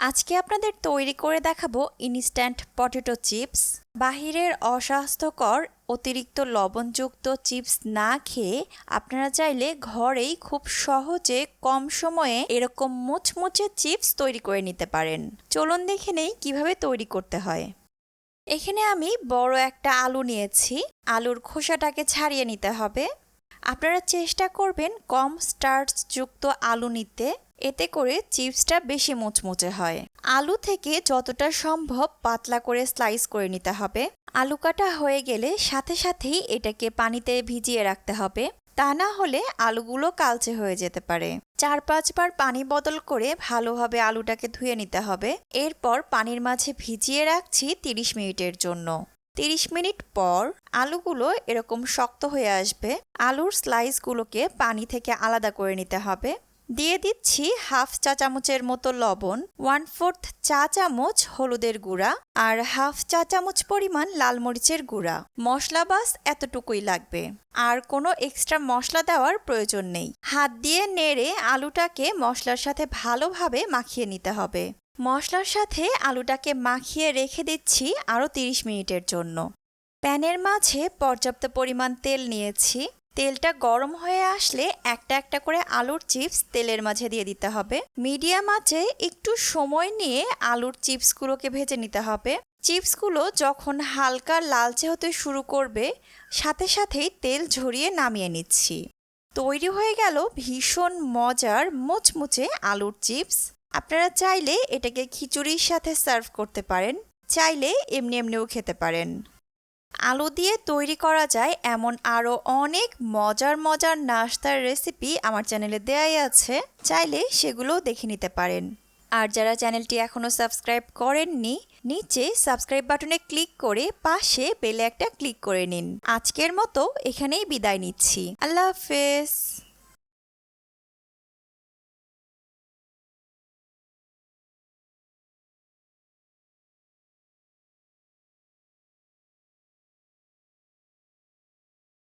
আজকে আপনাদের তৈরি করে দেখাবো ইনস্ট্যান্ট পটেটো চিপস বাহিরের অস্বাস্থ্যকর অতিরিক্ত লবণযুক্ত চিপস না খেয়ে আপনারা চাইলে ঘরেই খুব সহজে কম সময়ে এরকম মুচমুচে চিপস তৈরি করে নিতে পারেন। চলুন দেখে নেই কীভাবে তৈরি করতে হয়। এখানে আমি বড় একটা আলু নিয়েছি। আলুর খোসাটাকে ছাড়িয়ে নিতে হবে। আপনারা চেষ্টা করবেন কম স্টার্চযুক্ত আলু নিতে। এতে করে চিপসটা বেশি মুচমুচে হয়। আলু থেকে যতটা সম্ভব পাতলা করে স্লাইস করে নিতে হবে। আলু কাটা হয়ে গেলে সাথে সাথেই এটাকে পানিতে ভিজিয়ে রাখতে হবে। তা না হলে আলুগুলো কালচে হয়ে যেতে পারে। চার পাঁচবার পানি বদল করে ভালোভাবে আলুটাকে ধুয়ে নিতে হবে। এরপর পানির মাঝে ভিজিয়ে রাখছি তিরিশ মিনিটের জন্য। তিরিশ মিনিট পর আলুগুলো এরকম শক্ত হয়ে আসবে। আলুর স্লাইসগুলোকে পানি থেকে আলাদা করে নিতে হবে। দিয়ে দিচ্ছি হাফ চা চামচের মতো লবণ ওয়ান ফোর্থ চা চামচ হলুদের গুঁড়া আর হাফ চা চামচ পরিমাণ লাল মরিচের গুঁড়া। মশলা বাস এতটুকুই লাগবে। আর কোনো এক্সট্রা মশলা দেওয়ার প্রয়োজন নেই। হাত দিয়ে নেড়ে আলুটাকে মশলার সাথে ভালোভাবে মাখিয়ে নিতে হবে। মশলার সাথে আলুটাকে মাখিয়ে রেখে দিচ্ছি আরও তিরিশ মিনিটের জন্য। প্যানের মাঝে পর্যাপ্ত পরিমাণ তেল নিয়েছি। তেলটা গরম হয়ে আসলে একটা একটা করে আলুর চিপস তেলের মাঝে দিয়ে দিতে হবে। মিডিয়াম আঁচে একটু সময় নিয়ে আলুর চিপসগুলোকে ভেজে নিতে হবে। চিপসগুলো যখন হালকা লালচে হতে শুরু করবে, সাথে সাথেই তেল ঝরিয়ে নামিয়ে নিচ্ছি। তৈরি হয়ে গেল ভীষণ মজার মুচমুচে আলুর চিপস। আপনারা চাইলে এটাকে খিচুড়ির সাথে সার্ভ করতে পারেন, চাইলে এমনি এমনিও খেতে পারেন। আলু দিয়ে তৈরি করা যায় এমন আরও অনেক মজার মজার নাস্তার রেসিপি আমার চ্যানেলে দেয়াই আছে। চাইলে সেগুলো দেখে নিতে পারেন। আর যারা চ্যানেলটি এখনও সাবস্ক্রাইব করেননি, নিচে সাবস্ক্রাইব বাটনে ক্লিক করে পাশে বেলে একটা ক্লিক করে নিন। আজকের মতো এখানেই বিদায় নিচ্ছি। আল্লাহ হাফেজ।